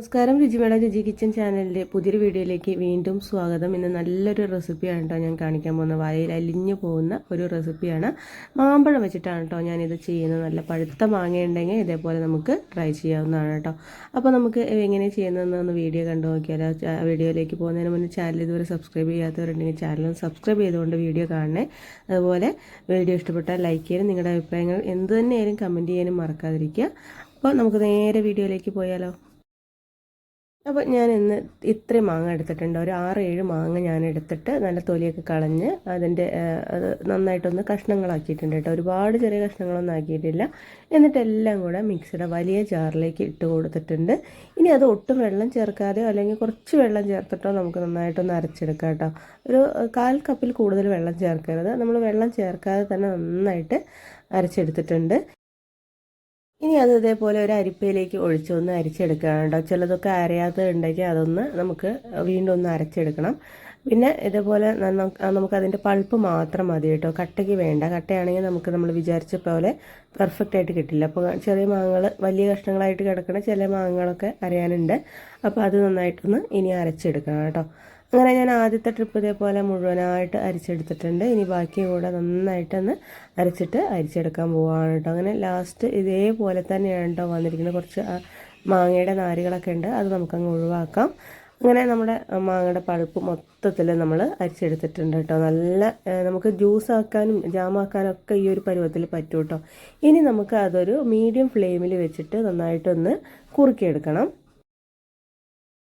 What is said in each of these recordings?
നമസ്കാരം രുചിമേട രുചി കിച്ചൻ ചാനലിന്റെ പുതിയൊരു വീഡിയോയിലേക്ക് വീണ്ടും സ്വാഗതം. ഇന്ന് നല്ലൊരു റെസിപ്പിയാണ് കേട്ടോ ഞാൻ കാണിക്കാൻ പോകുന്ന വായയിൽ അലിഞ്ഞു പോകുന്ന ഒരു റെസിപ്പിയാണ്. മാമ്പഴം വെച്ചിട്ടാണ് കേട്ടോ ഞാനിത് ചെയ്യുന്നത്. നല്ല പഴുത്ത മാങ്ങയുണ്ടെങ്കിൽ ഇതേപോലെ നമുക്ക് ട്രൈ ചെയ്യാവുന്നതാണ് കേട്ടോ അപ്പോൾ നമുക്ക് എങ്ങനെ ചെയ്യുന്നതെന്ന് വീഡിയോ കണ്ടു നോക്കിയാലോ. വീഡിയോയിലേക്ക് പോകുന്നതിന് മുന്നേ ചാനൽ ഇതുവരെ സബ്സ്ക്രൈബ് ചെയ്യാത്തവരുണ്ടെങ്കിൽ ചാനലും സബ്സ്ക്രൈബ് ചെയ്തുകൊണ്ട് വീഡിയോ കാണണേ. അതുപോലെ വീഡിയോ ഇഷ്ടപ്പെട്ടാൽ ലൈക്ക് ചെയ്യാനും നിങ്ങളുടെ അഭിപ്രായങ്ങൾ എന്ത് തന്നെയായാലും കമന്റ് ചെയ്യാനും മറക്കാതിരിക്കുക. അപ്പോൾ നമുക്ക് നേരെ വീഡിയോയിലേക്ക് പോയാലോ. അപ്പോൾ ഞാൻ ഇന്ന് ഇത്രയും മാങ്ങ എടുത്തിട്ടുണ്ട്. ഒരു ആറ് ഏഴ് മാങ്ങ ഞാൻ എടുത്തിട്ട് നല്ല തൊലിയൊക്കെ കളഞ്ഞ് അതിന്റെ അത് നന്നായിട്ടൊന്ന് കഷ്ണങ്ങളാക്കിയിട്ടുണ്ട് കേട്ടോ. ഒരുപാട് ചെറിയ കഷ്ണങ്ങളൊന്നും ആക്കിയിട്ടില്ല. എന്നിട്ട് എല്ലാം കൂടെ മിക്സിയുടെ വലിയ ജാറിലേക്ക് ഇട്ട് കൊടുത്തിട്ടുണ്ട്. ഇനി അത് ഒട്ടും വെള്ളം ചേർക്കാതെയോ അല്ലെങ്കിൽ കുറച്ച് വെള്ളം ചേർത്തിട്ടോ നമുക്ക് നന്നായിട്ടൊന്ന് അരച്ചെടുക്കാം കേട്ടോ. ഒരു കാൽ കപ്പിൽ കൂടുതൽ വെള്ളം ചേർക്കരുത്. നമ്മൾ വെള്ളം ചേർക്കാതെ തന്നെ നന്നായിട്ട് അരച്ചെടുത്തിട്ടുണ്ട്. ഇനി അത് ഇതേപോലെ ഒരു അരിപ്പയിലേക്ക് ഒഴിച്ചൊന്ന് അരിച്ചെടുക്കണം കേട്ടോ ചിലതൊക്കെ അരയാത്തതുണ്ടെങ്കിൽ അതൊന്ന് നമുക്ക് വീണ്ടും ഒന്ന് അരച്ചെടുക്കണം. പിന്നെ ഇതേപോലെ നമുക്ക് അതിന്റെ പൾപ്പ് മാത്രം മതി കേട്ടോ. കട്ടയ്ക്ക് വേണ്ട. കട്ടയാണെങ്കിൽ നമുക്ക് നമ്മൾ വിചാരിച്ച പോലെ പെർഫെക്റ്റ് ആയിട്ട് കിട്ടില്ല. അപ്പോൾ ചെറിയ മാങ്ങകൾ വലിയ കഷ്ണങ്ങളായിട്ട് കിടക്കുന്ന ചില മാങ്ങകളൊക്കെ അരയാനുണ്ട്. അപ്പോൾ അത് നന്നായിട്ടൊന്ന് ഇനി അരച്ചെടുക്കണം കേട്ടോ. അങ്ങനെ ഞാൻ ആദ്യത്തെ ട്രിപ്പ് ഇതേപോലെ മുഴുവനായിട്ട് അരിച്ചെടുത്തിട്ടുണ്ട്. ഇനി ബാക്കി കൂടെ നന്നായിട്ടൊന്ന് അരച്ചിട്ട് അരിച്ചെടുക്കാൻ പോവാണ് കേട്ടോ. അങ്ങനെ ലാസ്റ്റ് ഇതേപോലെ തന്നെയാണ് കേട്ടോ വന്നിരിക്കുന്നത്. കുറച്ച് മാങ്ങയുടെ നാരുകളൊക്കെ ഉണ്ട്. അത് നമുക്കങ്ങ് ഒഴിവാക്കാം. അങ്ങനെ നമ്മുടെ മാങ്ങയുടെ പഴുപ്പ് മൊത്തത്തിൽ നമ്മൾ അരിച്ചെടുത്തിട്ടുണ്ട് കേട്ടോ. നല്ല നമുക്ക് ജ്യൂസ് ആക്കാനും ജാമാക്കാനും ഒക്കെ ഈ ഒരു പരുവത്തിൽ പറ്റും കേട്ടോ. ഇനി നമുക്ക് അതൊരു മീഡിയം ഫ്ലെയിമിൽ വെച്ചിട്ട് നന്നായിട്ടൊന്ന് കുറുക്കിയെടുക്കണം.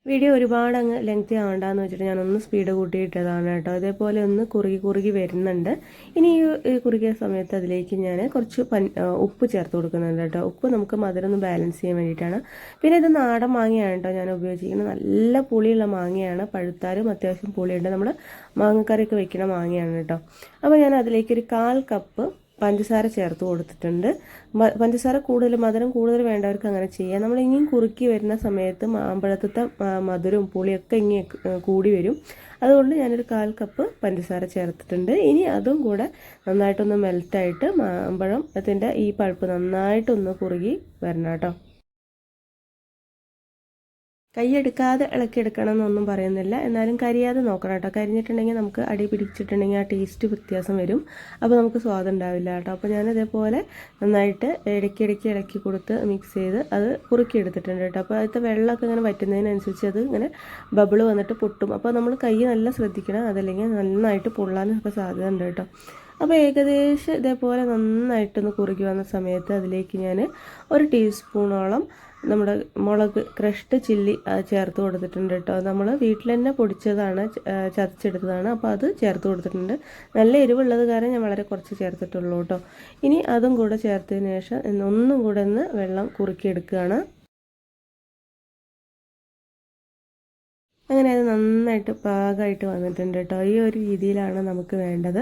വീഡിയോ ഒരുപാട് അങ്ങ് ലെങ്തി ആവണ്ടെന്ന് വെച്ചിട്ട് ഞാനൊന്ന് സ്പീഡ് കൂട്ടിയിട്ടതാണ് കേട്ടോ. അതേപോലെ ഒന്ന് കുറുകി കുറുകി വരുന്നുണ്ട്. ഇനി ഈ കുറുകിയ സമയത്ത് അതിലേക്ക് ഞാൻ കുറച്ച് പൻ ഉപ്പ് ചേർത്ത് കൊടുക്കുന്നുണ്ട് കേട്ടോ. ഉപ്പ് നമുക്ക് മധുരം ഒന്ന് ബാലൻസ് ചെയ്യാൻ വേണ്ടിയിട്ടാണ്. പിന്നെ ഇത് നാടൻ മാങ്ങയാണ് കേട്ടോ ഞാൻ ഉപയോഗിച്ചിരിക്കുന്നത്. നല്ല പുളിയുള്ള മാങ്ങയാണ്. പഴുത്താലും അത്യാവശ്യം പുളിയുണ്ട്. നമ്മൾ മാങ്ങക്കറിയൊക്കെ വെക്കുന്ന മാങ്ങയാണ് കേട്ടോ. അപ്പോൾ ഞാൻ അതിലേക്ക് ഒരു കാൽ കപ്പ് പഞ്ചസാര ചേർത്ത് കൊടുത്തിട്ടുണ്ട്. പഞ്ചസാര കൂടുതൽ മധുരം കൂടുതൽ വേണ്ടവർക്ക് അങ്ങനെ ചെയ്യാം. നമ്മൾ ഇനിയും കുറുക്കി വരുന്ന സമയത്ത് മാമ്പഴത്തത്തെ മധുരവും പുളിയൊക്കെ ഇങ്ങനെ കൂടി വരും. അതുകൊണ്ട് ഞാനൊരു കാൽ കപ്പ് പഞ്ചസാര ചേർത്തിട്ടുണ്ട്. ഇനി അതും കൂടെ നന്നായിട്ടൊന്ന് മെൽറ്റായിട്ട് മാമ്പഴം അതിന്റെ ഈ പഴുപ്പ് നന്നായിട്ടൊന്ന് കുറുകി വരണം കേട്ടോ. കൈയെടുക്കാതെ ഇളക്കിയെടുക്കണം എന്നൊന്നും പറയുന്നില്ല. എന്നാലും കരിയാതെ നോക്കണം കേട്ടോ. കരിഞ്ഞിട്ടുണ്ടെങ്കിൽ നമുക്ക് അടി പിടിച്ചിട്ടുണ്ടെങ്കിൽ ആ ടേസ്റ്റ് വ്യത്യാസം വരും. അപ്പോൾ നമുക്ക് സ്വാദം ഉണ്ടാവില്ല കേട്ടോ. അപ്പോൾ ഞാൻ ഇതേപോലെ നന്നായിട്ട് ഇടയ്ക്കിടയ്ക്ക് ഇളക്കി കൊടുത്ത് മിക്സ് ചെയ്ത് അത് കുറുക്കി എടുത്തിട്ടുണ്ട് കേട്ടോ. അപ്പോൾ അതിലത്തെ വെള്ളമൊക്കെ ഇങ്ങനെ വറ്റുന്നതിനനുസരിച്ച് അത് ഇങ്ങനെ ബബിൾ വന്നിട്ട് പൊട്ടും. അപ്പോൾ നമ്മൾ കൈ നല്ല ശ്രദ്ധിക്കണം. അതല്ലെങ്കിൽ നന്നായിട്ട് പൊള്ളാനൊക്കെ സാധ്യത ഉണ്ട് കേട്ടോ. അപ്പോൾ ഏകദേശം ഇതേപോലെ നന്നായിട്ടൊന്ന് കുറുകി വന്ന സമയത്ത് അതിലേക്ക് ഞാൻ ഒരു ടീസ്പൂണോളം നമ്മുടെ മുളക് ക്രഷ്ഡ് ചില്ലി ചേർത്ത് കൊടുത്തിട്ടുണ്ട് കേട്ടോ നമ്മൾ വീട്ടിൽ തന്നെ പൊടിച്ചതാണ് ചതച്ചെടുത്തതാണ്. അപ്പോൾ അത് ചേർത്ത് കൊടുത്തിട്ടുണ്ട്. നല്ല എരിവുള്ളത് കാരണം ഞാൻ വളരെ കുറച്ച് ചേർത്തിട്ടുള്ളൂ കേട്ടോ ഇനി അതും കൂടെ ചേർത്തതിന് ശേഷം ഒന്നും കൂടെ ഒന്ന് വെള്ളം കുറുക്കിയെടുക്കുകയാണ്. അങ്ങനെ അത് നന്നായിട്ട് പാകമായിട്ട് വന്നിട്ടുണ്ട് കേട്ടോ ഈ ഒരു രീതിയിലാണ് നമുക്ക് വേണ്ടത്.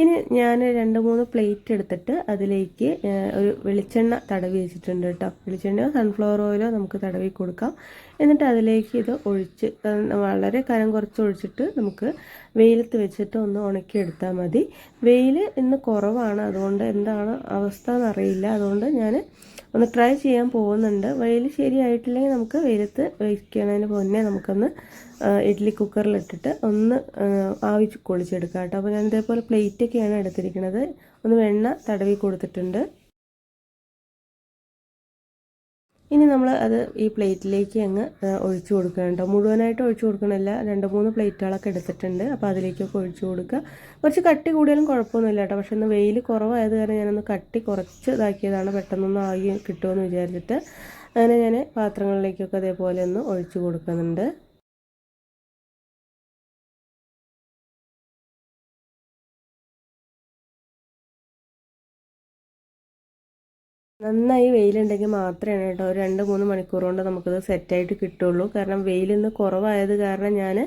ഇനി ഞാൻ രണ്ട് മൂന്ന് പ്ലേറ്റ് എടുത്തിട്ട് അതിലേക്ക് ഒരു വെളിച്ചെണ്ണ തടവി വെച്ചിട്ടുണ്ട് കേട്ടോ. വെളിച്ചെണ്ണയോ സൺഫ്ലവർ ഓയിലോ നമുക്ക് തടവി കൊടുക്കാം. എന്നിട്ട് അതിലേക്ക് ഇത് ഒഴിച്ച് വളരെ കനം കുറച്ച് ഒഴിച്ചിട്ട് നമുക്ക് വെയിലത്ത് വെച്ചിട്ട് ഒന്ന് ഉണക്കിയെടുത്താൽ മതി. വെയിൽ ഇന്ന് കുറവാണ്. അതുകൊണ്ട് എന്താണ് അവസ്ഥ എന്നറിയില്ല. അതുകൊണ്ട് ഞാൻ ഒന്ന് ട്രൈ ചെയ്യാൻ പോകുന്നുണ്ട്. വെയിൽ ശരിയായിട്ടില്ലെങ്കിൽ നമുക്ക് വെയിലത്ത് വയ്ക്കുന്നതിന് മുന്നേ നമുക്കൊന്ന് ഇഡ്ഡലി കുക്കറിലിട്ടിട്ട് ഒന്ന് ആവി കൊളിച്ചെടുക്കാം കേട്ടോ. അപ്പോൾ ഞാൻ ഇതേപോലെ പ്ലേറ്റൊക്കെയാണ് എടുത്തിരിക്കുന്നത്. ഒന്ന് വെണ്ണ തടവി കൊടുത്തിട്ടുണ്ട്. ഇനി നമ്മൾ അത് ഈ പ്ലേറ്റിലേക്ക് അങ്ങ് ഒഴിച്ചു കൊടുക്കണം മുഴുവനായിട്ട് ഒഴിച്ചു കൊടുക്കണമില്ല രണ്ട് മൂന്ന് പ്ലേറ്റുകളൊക്കെ എടുത്തിട്ടുണ്ട്. അപ്പോൾ അതിലേക്കൊക്കെ ഒഴിച്ചു കൊടുക്കുക. കുറച്ച് കട്ടി കൂടിയാലും കുഴപ്പമൊന്നുമില്ല കേട്ടോ. പക്ഷെ ഇന്ന് വെയിൽ കുറവായത് കാരണം ഞാനൊന്ന് കട്ടി കുറച്ച് ഇതാക്കിയതാണ്. പെട്ടെന്നൊന്നും ആയി കിട്ടുമെന്ന് വിചാരിച്ചിട്ട് അങ്ങനെ ഞാൻ പാത്രങ്ങളിലേക്കൊക്കെ അതേപോലെ ഒന്ന് ഒഴിച്ചു കൊടുക്കുന്നുണ്ട്. നന്നായി വെയിലുണ്ടെങ്കിൽ മാത്രമേ കേട്ടോ. ഒരു രണ്ട് മൂന്ന് മണിക്കൂർ കൊണ്ട് നമുക്കത് സെറ്റായിട്ട് കിട്ടുള്ളൂ. കാരണം വെയിലിന്ന് കുറവായത് കാരണം ഞാൻ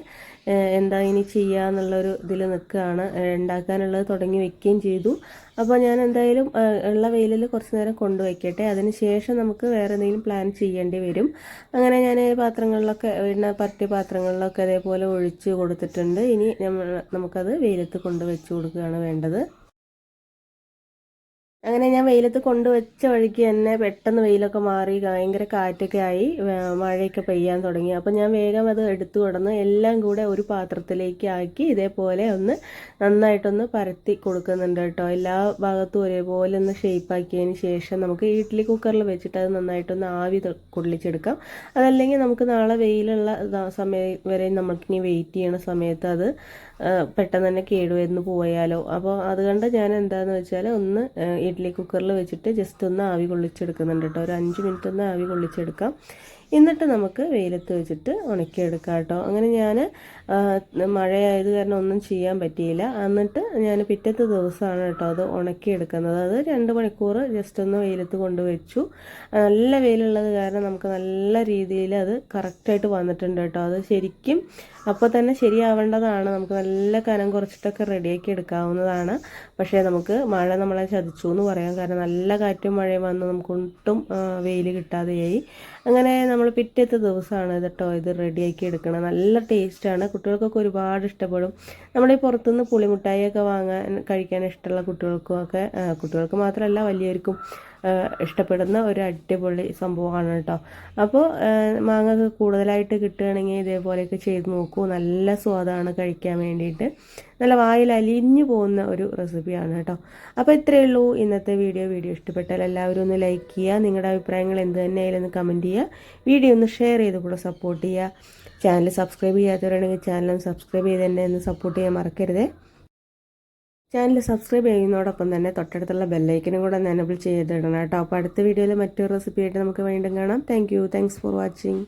എന്താ ഇനി ചെയ്യുക എന്നുള്ളൊരു ഇതിൽ നിൽക്കുകയാണ്. ഉണ്ടാക്കാനുള്ളത് തുടങ്ങി വെക്കുകയും ചെയ്തു. അപ്പോൾ ഞാൻ എന്തായാലും ഉള്ള വെയിലിൽ കുറച്ച് നേരം കൊണ്ടുവയ്ക്കട്ടെ അതിന് ശേഷം നമുക്ക് വേറെ എന്തെങ്കിലും പ്ലാൻ ചെയ്യേണ്ടി വരും. അങ്ങനെ ഞാൻ പാത്രങ്ങളിലൊക്കെ എണ്ണ പരട്ടിയ പാത്രങ്ങളിലൊക്കെ അതേപോലെ ഒഴിച്ച് കൊടുത്തിട്ടുണ്ട്. ഇനി നമ്മൾ നമുക്കത് വെയിലത്ത് കൊണ്ട് വെച്ച് കൊടുക്കുകയാണ് വേണ്ടത്. അങ്ങനെ ഞാൻ വെയിലത്ത് കൊണ്ടുവച്ച വഴിക്ക് തന്നെ പെട്ടെന്ന് വെയിലൊക്കെ മാറി ഭയങ്കര കാറ്റൊക്കെ ആയി മഴയൊക്കെ പെയ്യാൻ തുടങ്ങി. അപ്പം ഞാൻ വേഗം അത് എടുത്തു കൊടുന്ന് എല്ലാം കൂടെ ഒരു പാത്രത്തിലേക്ക് ആക്കി ഇതേപോലെ ഒന്ന് നന്നായിട്ടൊന്ന് പരത്തി കൊടുക്കുന്നുണ്ട് കേട്ടോ. എല്ലാ ഭാഗത്തും ഒരേപോലെ ഒന്ന് ഷേപ്പാക്കിയതിന് ശേഷം നമുക്ക് ഇഡ്ഡലി കുക്കറിൽ വെച്ചിട്ട് അത് നന്നായിട്ടൊന്ന് ആവി കൊള്ളിച്ചെടുക്കാം. അതല്ലെങ്കിൽ നമുക്ക് നാളെ വെയിലുള്ള സമയം വരെ നമുക്കിനി വെയിറ്റ് ചെയ്യണ സമയത്ത് അത് പെട്ടെന്ന് തന്നെ കേടുവരുന്ന് പോയാലോ? അപ്പോൾ അതുകൊണ്ട് ഞാൻ എന്താണെന്ന് വെച്ചാൽ ഒന്ന് ഇഡ്ഡലി കുക്കറിൽ വെച്ചിട്ട് ജസ്റ്റ് ഒന്ന് ആവി കൊള്ളിച്ചെടുക്കുന്നുണ്ട് കേട്ടോ. ഒരു അഞ്ച് മിനിറ്റ് ഒന്ന് ആവി കൊള്ളിച്ചെടുക്കാം. എന്നിട്ട് നമുക്ക് വെയിലത്ത് വെച്ചിട്ട് ഉണക്കിയെടുക്കാം കേട്ടോ. അങ്ങനെ ഞാൻ മഴയായത് കാരണം ഒന്നും ചെയ്യാൻ പറ്റിയില്ല. എന്നിട്ട് ഞാൻ പിറ്റത്തെ ദിവസമാണ് കേട്ടോ അത് ഉണക്കിയെടുക്കുന്നത്. അത് രണ്ട് മണിക്കൂർ ജസ്റ്റ് ഒന്ന് വെയിലത്ത് കൊണ്ട് വെച്ചു. നല്ല വെയിലുള്ളത് കാരണം നമുക്ക് നല്ല രീതിയിൽ അത് കറക്റ്റായിട്ട് വന്നിട്ടുണ്ട് കേട്ടോ. അത് ശരിക്കും അപ്പോൾ തന്നെ ശരിയാവേണ്ടതാണ്. നമുക്ക് നല്ല കനം കുറച്ചിട്ടൊക്കെ റെഡിയാക്കി എടുക്കാവുന്നതാണ്. പക്ഷേ നമുക്ക് മഴ നമ്മളെ ചതിച്ചു എന്ന് പറയാം. കാരണം നല്ല കാറ്റും മഴയും വന്ന് നമുക്ക് ഒട്ടും വെയിൽ കിട്ടാതെയായി. അങ്ങനെ നമ്മൾ പിറ്റേത്തെ ദിവസമാണ് കേട്ടോ ഇത് റെഡിയാക്കി എടുക്കണം. നല്ല ടേസ്റ്റാണ് കുട്ടികൾക്കൊക്കെ ഒരുപാട് ഇഷ്ടപ്പെടും. നമ്മുടെ ഈ പുറത്തുനിന്ന് പുളിമുട്ടായി ഒക്കെ വാങ്ങാൻ കഴിക്കാൻ ഇഷ്ടമുള്ള കുട്ടികൾക്കും ഒക്കെ കുട്ടികൾക്ക് മാത്രമല്ല വലിയവർക്കും ഇഷ്ടപ്പെടുന്ന ഒരു അടിപൊളി സംഭവമാണ് കേട്ടോ. അപ്പോൾ മാങ്ങ കൂടുതലായിട്ട് കിട്ടുകയാണെങ്കിൽ ഇതേപോലെയൊക്കെ ചെയ്ത് നോക്കൂ. നല്ല സ്വാദാണ് കഴിക്കാൻ വേണ്ടിയിട്ട്. നല്ല വായിൽ അലിഞ്ഞു പോകുന്ന ഒരു റെസിപ്പിയാണ് കേട്ടോ. അപ്പോൾ ഇത്രയേ ഉള്ളൂ. ഇന്നത്തെ വീഡിയോ വീഡിയോ ഇഷ്ടപ്പെട്ടാൽ എല്ലാവരും ഒന്ന് ലൈക്ക് ചെയ്യുക. നിങ്ങളുടെ അഭിപ്രായങ്ങൾ എന്ത് തന്നെയായാലും ഒന്ന് കമന്റ് ചെയ്യുക. വീഡിയോ ഒന്ന് ഷെയർ ചെയ്ത് കൂടെ സപ്പോർട്ട് ചെയ്യുക. ചാനൽ സബ്സ്ക്രൈബ് ചെയ്യാത്തവരാണെങ്കിൽ ചാനൽ സബ്സ്ക്രൈബ് ചെയ്ത് തന്നെ ഒന്ന് സപ്പോർട്ട് ചെയ്യാൻ മറക്കരുതേ. ചാനൽ സബ്സ്ക്രൈബ് ചെയ്യുന്നതോടൊപ്പം തന്നെ തൊട്ടടുത്തുള്ള ബെല്ലൈക്കനും കൂടെ ഒന്ന് എനബിൾ ചെയ്തിടണം കേട്ടോ. അപ്പോൾ അടുത്ത വീഡിയോയിൽ മറ്റൊരു റെസിപ്പിയായിട്ട് നമുക്ക് വീണ്ടും കാണാം. Thank you thanks for watching